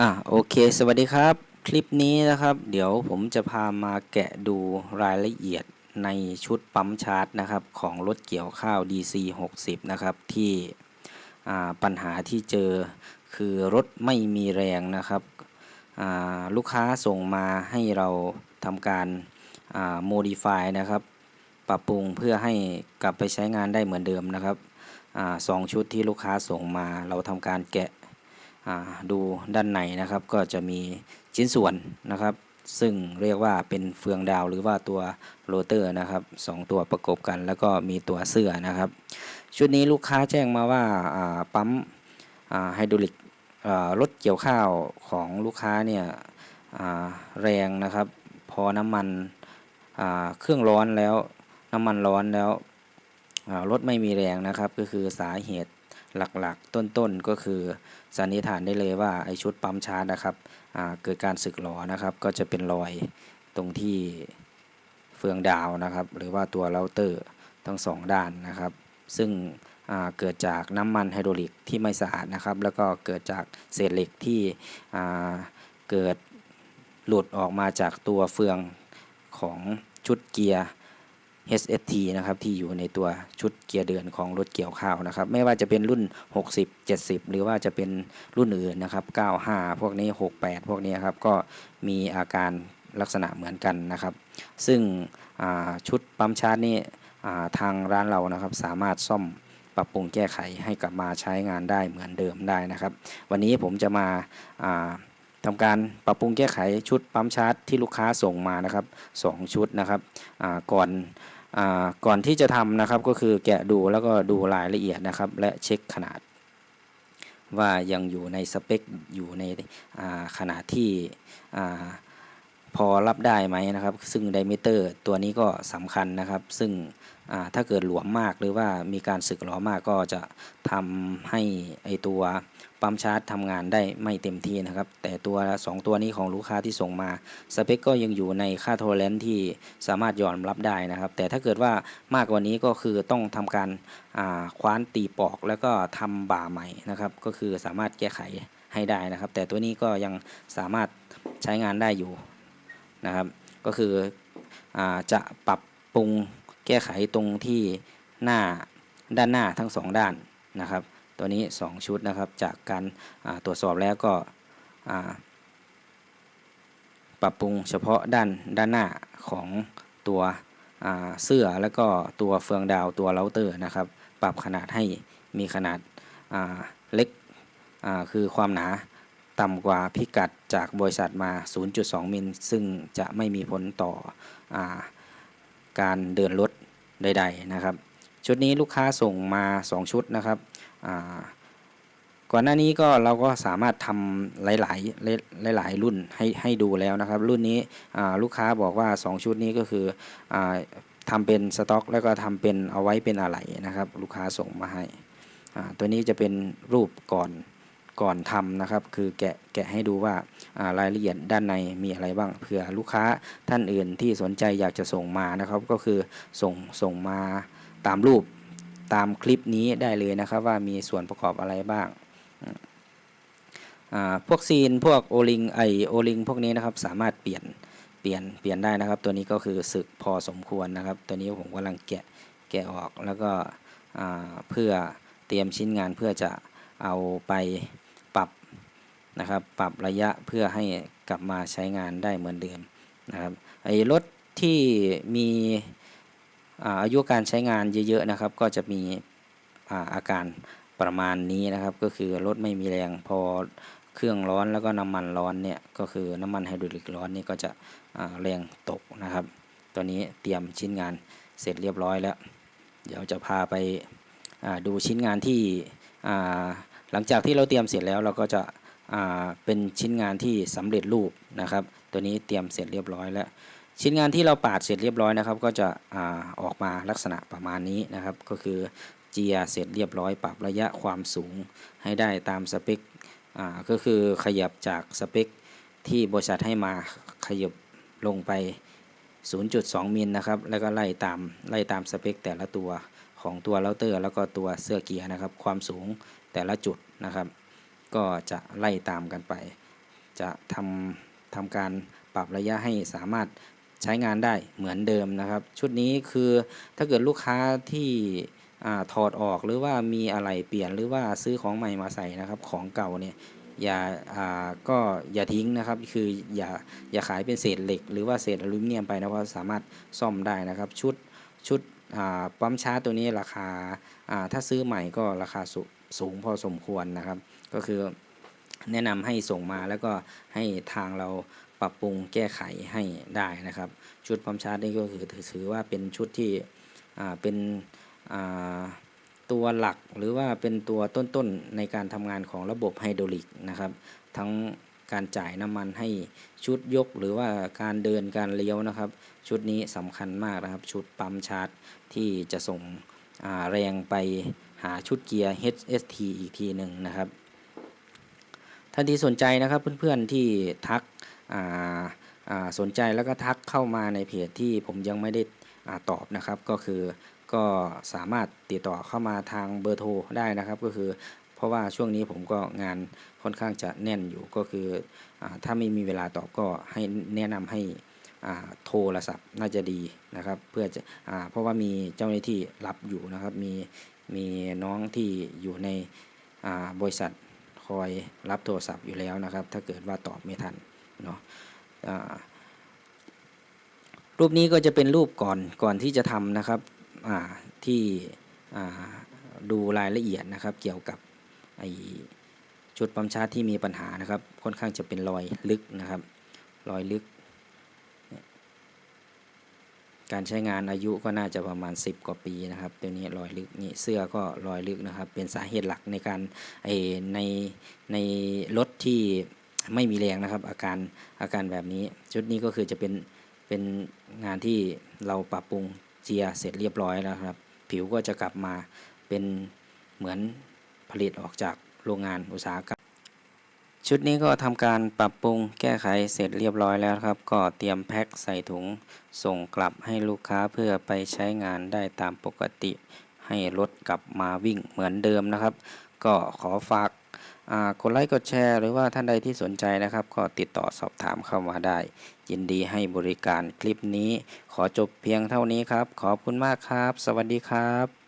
อะโอเค สวัสดีครับ คลิปนี้นะครับ เดี๋ยวผมจะพามาแกะดูรายละเอียดในชุดปั๊มชาร์จนะครับ ของรถเกี่ยวข้าว DC 60 นะครับ ที่ปัญหาที่เจอคือรถไม่มีแรงนะครับลูกค้าส่งมาให้เราทำการอ่า modify นะครับ ปรับปรุงเพื่อให้กลับไปใช้งานได้เหมือนเดิมนะครับอสองชุดที่ลูกค้าส่งมาเราทำการแกะ ดูด้านในนะครับก็จะมีชิ้นส่วนนะครับ ซึ่งเรียกว่าเป็นเฟืองดาวหรือว่าตัวโรเตอร์นะครับสองตัวประกบกัน แล้วก็มีตัวเสื้อนะครับ ชุดนี้ลูกค้าแจ้งมาว่าปั๊มไฮดรอลิกรถเกี่ยวข้าวของลูกค้าเนี่ยแรงนะครับ พอน้ำมันเครื่องร้อนแล้วน้ำมันร้อนแล้วรถไม่มีแรงนะครับ ก็คือสาเหตุ หลักๆ ต้นๆก็คือสันนิษฐานได้เลยว่าไอชุดปั๊มชาร์จนะครับเกิดการสึกหรอนะครับ ก็จะเป็นรอยตรงที่เฟืองดาวนะครับ หรือว่าตัวเราเตอร์ทั้งสองด้านนะครับ ซึ่งเกิดจากน้ำมันไฮดรอลิกที่ไม่สะอาดนะครับ แล้วก็เกิดจากเศษเหล็กที่เกิดหลุดออกมาจากตัวเฟืองของชุดเกียร์ HST นะครับที่อยู่ในตัวชุดเกียร์เดือนของรถเกี่ยวข้าวนะครับไม่ว่าจะเป็นรุ่น 60 70 หรือว่าจะเป็นรุ่นอื่นนะครับ 95 พวกนี้ 68 พวกนี้ครับก็มีอาการลักษณะเหมือนกันนะครับ ซึ่งชุดปั๊มชาร์จนี่ทางร้านเรานะครับสามารถซ่อมปรับปรุงแก้ไขให้กลับมาใช้งานได้เหมือนเดิมได้นะครับ วันนี้ผมจะมาทำการปรับปรุงแก้ไขชุดปั๊มชาร์จที่ลูกค้าส่งมานะครับสองชุดนะครับก่อน ก่อนที่จะทำนะครับก็คือแกะดูแล้วก็ดูรายละเอียดนะครับ และเช็คขนาด ว่ายังอยู่ในสเปคอยู่ในขนาดที่ พอรับได้ไหมนะครับ ซึ่งไดเมเตอร์ตัวนี้ก็สำคัญนะครับ ซึ่งถ้าเกิดหลวมมากหรือว่ามีการสึกหรอมากก็จะทำให้ไอตัวปั๊มชาร์จทำงานได้ไม่เต็มที่นะครับ แต่ตัว 2 ตัวนี้ของลูกค้าที่ส่งมาสเปคก็ยังอยู่ในค่าโทรเลนที่สามารถยอมรับได้นะครับ แต่ถ้าเกิดว่ามากกว่านี้ก็คือต้องทำการคว้านตีปอกแล้วก็ทำบ่าใหม่นะครับ ก็คือสามารถแก้ไขให้ได้นะครับ แต่ตัวนี้ก็ยังสามารถใช้งานได้อยู่ นะครับ ก็คืออจะปรับปรุงแก้ไขตรงที่หน้าด้านหน้าทั้งสองด้านนะครับ ตัวนี้ 2 ชุดนะครับ จากการตรวจสอบแล้วก็ปรับปรุงเฉพาะด้านด้านหน้าของตัวเสื้อแล้วก็ตัวเฟืองดาวตัวเราเตอร์นะครับ ปรับขนาดให้มีขนาดเล็กคือความหนา ต่ำกว่าพิกัดจากบริษัทมา 0.2 มิล ซึ่งจะไม่มีผลต่ออาการเดินรถใด ๆ นะครับ ชุดนี้ลูกค้าส่งมา 2 ชุดนะครับก่อนหน้านี้ก็เราก็สามารถทำหลายๆหลาย ๆ รุ่นให้ให้ดูแล้วนะครับ รุ่นนี้ลูกค้าบอกว่า 2 ชุดนี้ก็คืออทำเป็นสต็อก แล้วก็ทำเป็นเอาไว้เป็นอะไหล่นะครับ ลูกค้าส่งมาให้ตัวนี้จะเป็นรูปก่อน ก่อนทำนะครับ คือแกะแกะให้ดูว่าารายละเอียดด้านในมีอะไรบ้างเผื่อลูกค้าท่านอื่นที่สนใจอยากจะส่งมานะครับ ก็คือส่งส่งมาตามรูปตามคลิปนี้ได้เลยนะครับ ว่ามีส่วนประกอบอะไรบ้างาพวกซีนพวกโอลิงไอโอลิงพวกนี้นะครับสามารถเปลี่ยนเปลี่ยนเปลี่ยนได้นะครับ ตัวนี้ก็คือสึกพอสมควรนะครับ ตัวนี้ผมกำลังแกะแกะออกแล้วก็เพื่อเตรียมชิ้นงานเพื่อจะเอาไป นะครับ ปรับระยะเพื่อให้กลับมาใช้งานได้เหมือนเดิมนะครับไอ้รถที่มีอายุการใช้งานเยอะๆนะครับ ก็จะมีอาการประมาณนี้นะครับ ก็คือรถไม่มีแรงพอเครื่องร้อนแล้วก็น้ำมันร้อนเนี่ยก็คือน้ำมันไฮดรอลิกร้อนนี่ก็จะแรงตกนะครับ ตัวนี้เตรียมชิ้นงานเสร็จเรียบร้อยแล้ว เดี๋ยวจะพาไปดูชิ้นงานที่หลังจากที่เราเตรียมเสร็จแล้วเราก็จะ เป็นชิ้นงานที่สำเร็จรูปนะครับ ตัวนี้เตรียมเสร็จเรียบร้อยแล้ว ชิ้นงานที่เราปาดเสร็จเรียบร้อยนะครับ ก็จะอออกมาลักษณะประมาณนี้นะครับ ก็คือเจียเสร็จเรียบร้อย ปรับระยะความสูงให้ได้ตามสเปคก็คือขยับจากสเปคที่บริษัทให้มาขยับลงไป 0.2 มิลนะครับ แล้วก็ไล่ตามไล่ตามสเปคแต่ละตัวของตัวเราเตอร์ แล้วก็ตัวเสื้อเกียร์นะครับ ความสูงแต่ละจุดนะครับ ก็จะไล่ตามกันไป จะทำทำการปรับระยะให้สามารถใช้งานได้เหมือนเดิมนะครับ ชุดนี้คือถ้าเกิดลูกค้าที่ถอดออกหรือว่ามีอะไรเปลี่ยนหรือว่าซื้อของใหม่มาใส่นะครับของเก่าเนี่ยอย่าก็อย่าทิ้งนะครับ คืออย่าอย่าขายเป็นเศษเหล็ก หรือว่าเศษอลูมิเนียมไปนะเพราะสามารถซ่อมได้นะครับ ชุดชุดปั๊มชาร์จตัวนี้ราคาถ้าซื้อใหม่ก็ราคาสู สูงพอสมควรนะครับ ก็คือแนะนำให้ส่งมาแล้วก็ให้ทางเราปรับปรุงแก้ไขให้ได้นะครับ ชุดปั๊มชาร์จนี่ก็คือถือว่าเป็นชุดที่เป็นตัวหลักหรือว่าเป็นตัวต้นๆในการทำงานของระบบไฮดรอลิกนะครับ ทั้งการจ่ายน้ำมันให้ชุดยกหรือว่าการเดินการเลี้ยวนะครับ ชุดนี้สำคัญมากนะครับ ชุดปั๊มชาร์จที่จะส่งแรงไป หาชุดเกียร์ HST อีกทีหนึ่งนะครับท่านที่สนใจนะครับเพื่อนๆที่ทักอ่าอ่าสนใจแล้วก็ทักเข้ามาในเพจที่ผมยังไม่ได้อตอบนะครับ ก็คือก็สามารถติดต่อเข้ามาทางเบอร์โทรได้นะครับ ก็คือเพราะว่าช่วงนี้ผมก็งานค่อนข้างจะแน่นอยู่ก็คืออถ้าไม่มีเวลาตอบก็ให้แนะนำให้โทรศัพท์น่าจะดีนะครับ เพื่อจะอเพราะว่ามีเจ้าหน้าที่รับอยู่นะครับ มี มีน้องที่อยู่ในบริษัทคอยรับโทรศัพท์อยู่แล้วนะครับ ถ้าเกิดว่าตอบไม่ทันเนาะรูปนี้ก็จะเป็นรูปก่อนก่อนที่จะทำนะครับที่ดูรายละเอียดนะครับ เกี่ยวกับไอชุดปั๊มชาร์จที่มีปัญหานะครับ ค่อนข้างจะเป็นรอยลึกนะครับ รอยลึก การใช้งานอายุก็น่าจะประมาณ 10 กว่าปีนะครับ ตัวนี้รอยลึกนี่เสื้อก็รอยลึกนะครับ เป็นสาเหตุหลักในการไอในในรถที่ไม่มีแรงนะครับ อาการอาการแบบนี้ ชุดนี้ก็คือจะเป็นเป็นงานที่เราปรับปรุงเจียเสร็จเรียบร้อยแล้วครับ ผิวก็จะกลับมาเป็นเหมือนผลิตออกจากโรงงานอุตสาหกรรม ชุดนี้ก็ทำการปรับปรุงแก้ไขเสร็จเรียบร้อยแล้วครับ ก็เตรียมแพ็คใส่ถุง ส่งกลับให้ลูกค้าเพื่อไปใช้งานได้ตามปกติ ให้รถกลับมาวิ่งเหมือนเดิมนะครับ ก็ขอฝากกดไลค์กดแชร์หรือว่าท่านใดที่สนใจนะครับ ก็ติดต่อสอบถามเข้ามาได้ ยินดีให้บริการคลิปนี้ ขอจบเพียงเท่านี้ครับ ขอบคุณมากครับ สวัสดีครับ